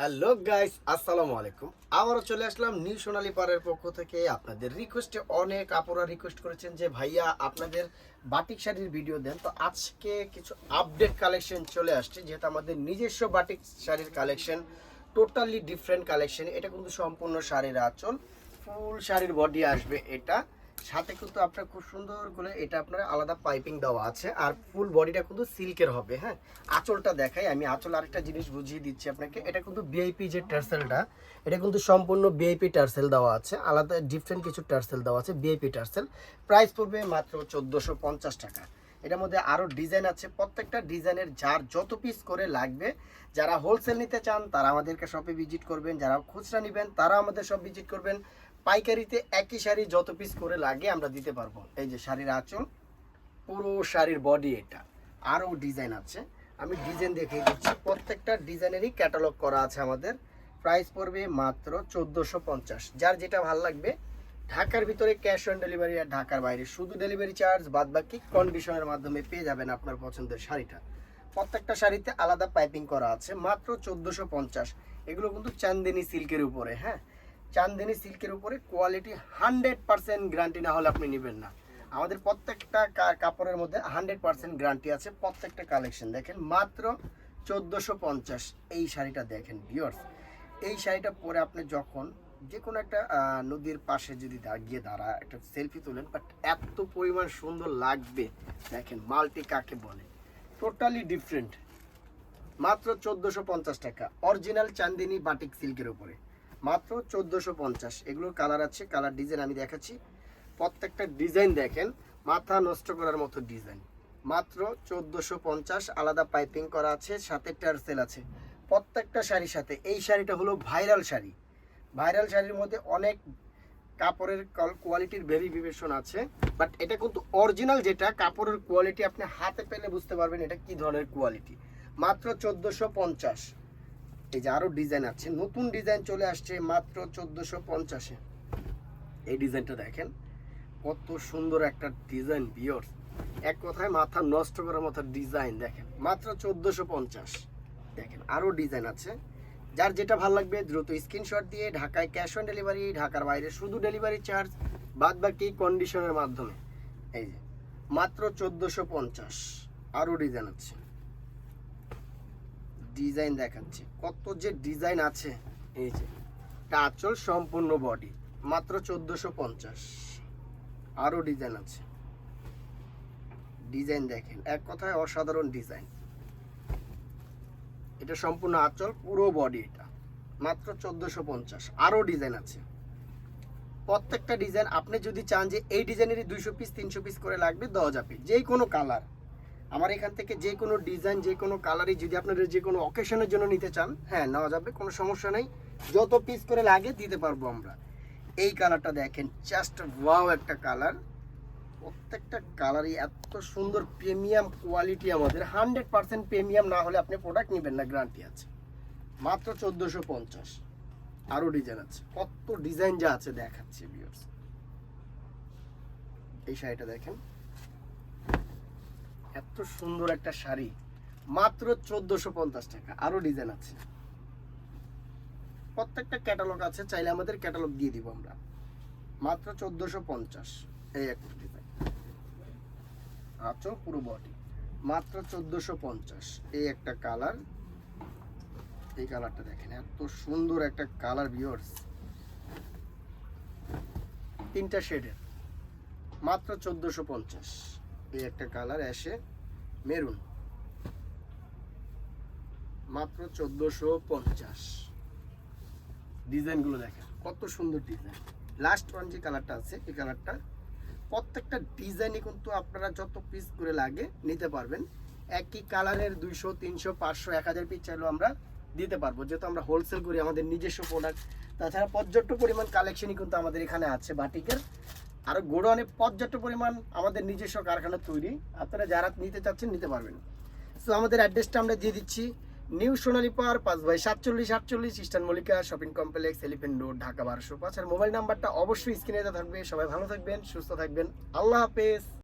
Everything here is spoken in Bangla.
হ্যালো গাইস, আসসালামু আলাইকুম। আবারও চলে আসলাম নিউ সোনালী পাড়ের পক্ষ থেকে। আপনাদের রিকোয়েস্টে অনেক আপুরা রিকোয়েস্ট করেছেন যে, ভাইয়া, আপনাদের বাটিক শাড়ির ভিডিও দেন। তো আজকে কিছু আপডেট কালেকশন চলে আসছে, যেহেতু আমাদের নিজস্ব বাটিক শাড়ির কালেকশন টোটালি ডিফারেন্ট কালেকশন এটা কিন্তু সম্পূর্ণ শাড়ির আঁচল ফুল শাড়ির বডি আসবে এটা। সাথে কিন্তু আপনার খুব সুন্দর করে এটা আপনার আলাদা পাইপিং দেওয়া আছে। আর ফুল বডিটা কিন্তু সিল্কের হবে হ্যাঁ? আঁচলটা দেখাই, আমি আঁচল আরেকটা জিনিস বুঝিয়ে দিচ্ছি আপনাকে। এটা কিন্তু বিআইপি যে টার্সেলটা, এটা কিন্তু সম্পূর্ণ বিআইপি টার্সেল দেওয়া আছে। আলাদা ডিফারেন্ট কিছু টার্সেল দেওয়া আছে বিআইপি টার্সেল। প্রাইস পড়বে মাত্র চোদ্দোশো টাকা। এটার মধ্যে আরও ডিজাইন আছে। প্রত্যেকটা ডিজাইনের যার যত পিস করে লাগবে, যারা হোলসেল নিতে চান, তারা আমাদেরকে শপে ভিজিট করবেন। যারা খুচরা নেবেন তারা আমাদের সব ভিজিট করবেন। পাইকারিতে একই শাড়ি যত পিস করে লাগে আমরা দিতে পারব। এই যে শাড়ির আঁচল, পুরো শাড়ির বডি এটা। আরও ডিজাইন আছে। আমি ডিজাইন দেখিয়ে দিচ্ছি। প্রত্যেকটা ডিজাইনেরই ক্যাটালগ করা আছে আমাদের। প্রাইস পড়বে মাত্র চোদ্দোশো পঞ্চাশ। যার যেটা ভালো লাগবে, ঢাকার ভিতরে ক্যাশ অন ডেলিভারি আর ঢাকার বাইরে। শুধু ডেলিভারি চার্জ বাদ বাকি কন্ডিশনের মাধ্যমে পেয়ে যাবেন আপনার পছন্দের শাড়িটা। প্রত্যেকটা শাড়িতে আলাদা পাইপিং করা আছে। মাত্র চোদ্দোশো পঞ্চাশ। এগুলো কিন্তু চান্দিনী সিল্কের উপরে হ্যাঁ? চান্দিনী সিল্কের উপরে কোয়ালিটি হান্ড্রেড পার্সেন্ট গ্যারান্টি না হলে আপনি নেবেন না। আমাদের প্রত্যেকটা কাপড়ের মধ্যে হান্ড্রেড পার্সেন্ট গ্যারান্টি আছে প্রত্যেকটা কালেকশন দেখেন, মাত্র চোদ্দোশো পঞ্চাশ এই শাড়িটা দেখেন ভিওর্স এই শাড়িটা পরে আপনি যখন যে কোনো একটা নদীর পাশে যদি গিয়ে দাঁড়া, একটা সেলফি তোলেন বাট এত পরিমাণ সুন্দর লাগবে, দেখেন মাল্টি কাকে বলে? টোটালি ডিফারেন্ট মাত্র চোদ্দোশো পঞ্চাশ টাকা। অরিজিনাল চান্দিনী বাটিক সিল্কের উপরে। মাত্র চোদ্দোশো পঞ্চাশ। এগুলোর কালার আছে কালার ডিজাইন আমি দেখাচ্ছি। প্রত্যেকটা ডিজাইন দেখেন, মাথা নষ্ট করার মতো ডিজাইন মাত্র চোদ্দোশো পঞ্চাশ, আলাদা পাইপিং করা আছে, সাথে টার্সেল আছে। প্রত্যেকটা শাড়ির সাথে, এই শাড়িটা হলো ভাইরাল শাড়ি। ভাইরাল শাড়ির মধ্যে অনেক কাপড়ের কোয়ালিটির ভেরিফিকেশন আছে বাট এটা কিন্তু অরিজিনাল যেটা, কাপড়ের কোয়ালিটি আপনি হাতে পেলে বুঝতে পারবেন এটা কি ধরনের কোয়ালিটি মাত্র চোদ্দোশো পঞ্চাশ। এই যে আরও ডিজাইন আছে, নতুন ডিজাইন চলে আসছে মাত্র চোদ্দোশো পঞ্চাশে। এই ডিজাইনটা দেখেন, কত সুন্দর একটা ডিজাইন বিয়র এক কথায় মাথা নষ্ট করার মতো ডিজাইন দেখেন, মাত্র চোদ্দোশো পঞ্চাশ। দেখেন আরও ডিজাইন আছে। যার যেটা ভালো লাগবে, দ্রুত স্ক্রিনশট দিয়ে ঢাকায় ক্যাশ অন ডেলিভারি ঢাকার বাইরে শুধু ডেলিভারি চার্জ বাদ বাকি কন্ডিশনের মাধ্যমে। এই যে, মাত্র চোদ্দোশো পঞ্চাশ। আরও ডিজাইন আছে। ডিজাইন দেখাচ্ছে। কত যে ডিজাইন আছে। এই যে আঁচল সম্পূর্ণ বডি, মাত্র চোদ্দোশো পঞ্চাশ। আরও ডিজাইন আছে। ডিজাইন দেখেন, এক কথায় অসাধারণ ডিজাইন। এটা সম্পূর্ণ আঁচল, পুরো বডি এটা, মাত্র চোদ্দোশো পঞ্চাশ। আরও ডিজাইন আছে। প্রত্যেকটা ডিজাইন, আপনি যদি চান যে এই ডিজাইনেরই দুইশো পিস, তিনশো পিস করে লাগবে দেওয়া যাবে যে কোনো কালার আমার এখান থেকে যে কোনো ডিজাইন যে কোনো কালারই যদি আপনারা যে কোনো অকেশনের জন্য নিতে চান হ্যাঁ নেওয়া যাবে, কোনো সমস্যা নেই। যত পিস করে লাগে দিতে পারব আমরা। এই কালারটা দেখেন জাস্ট ওয়াও একটা কালার প্রত্যেকটা কালারই এত সুন্দর প্রিমিয়াম কোয়ালিটি আমাদের। হান্ড্রেড পার্সেন্ট প্রিমিয়াম না হলে আপনি প্রোডাক্ট নেবেন না গ্যারান্টি আছে। মাত্র চোদ্দোশো পঞ্চাশ। আরও ডিজাইন আছে। কত ডিজাইন যা আছে দেখাচ্ছি ভিউয়ার্স এই শাড়িটা দেখেন। এত সুন্দর একটা শাড়ি। মাত্র চোদ্দোশো পঞ্চাশ টাকা। আরও ডিজাইন আছে। প্রত্যেকটা ক্যাটালগ আছে, চাইলে আমাদের ক্যাটালগ দিয়ে দিব আমরা। মাত্র চোদ্দোশো পঞ্চাশ। এই একটা ডিজাইন আচল পুরো বডি মাত্র চোদ্দোশো পঞ্চাশ। এই একটা কালার এই কালারটা দেখেন, এত সুন্দর একটা কালার ভিওর্স তিনটা শেডের মাত্র চোদ্দোশো পঞ্চাশ। এই একটা কালার অ্যাশে মেরুন। মাত্র চোদ্দোশো পঞ্চাশ। ডিজাইনগুলো দেখেন, কত সুন্দর ডিজাইন। লাস্ট ওয়ান যে কালারটা আছে, এই কালারটা প্রত্যেকটা ডিজাইনই কিন্তু আপনারা যত পিস করে লাগে নিতে পারবেন। একই কালারের দুইশো, তিনশো, পাঁচশো, এক হাজার পিস চাইলেও আমরা দিতে পারব। যেহেতু আমরা হোলসেল করি, আমাদের নিজস্ব প্রোডাক্ট তাছাড়া পর্যাপ্ত পরিমাণ কালেকশনই কিন্তু আমাদের এখানে আছে বাটিকের। আর গোডাউনে পর্যাপ্ত পরিমাণ আমাদের নিজস্ব কারখানা তৈরি, আপনারা যারা নিতে চাচ্ছেন নিতে পারবেন। সো আমাদের অ্যাড্রেসটা আমরা দিয়ে দিচ্ছি নিউ সোনালী পার পাঁচ বাই সাতচল্লিশ, আটচল্লিশ, eastern Mallika shopping complex, elephant road, Dhaka বারোশো পাঁচ। আর মোবাইল নাম্বারটা অবশ্যই স্ক্রিনে থাকবে। সবাই ভালো থাকবেন, সুস্থ থাকবেন। আল্লাহ হাফেজ।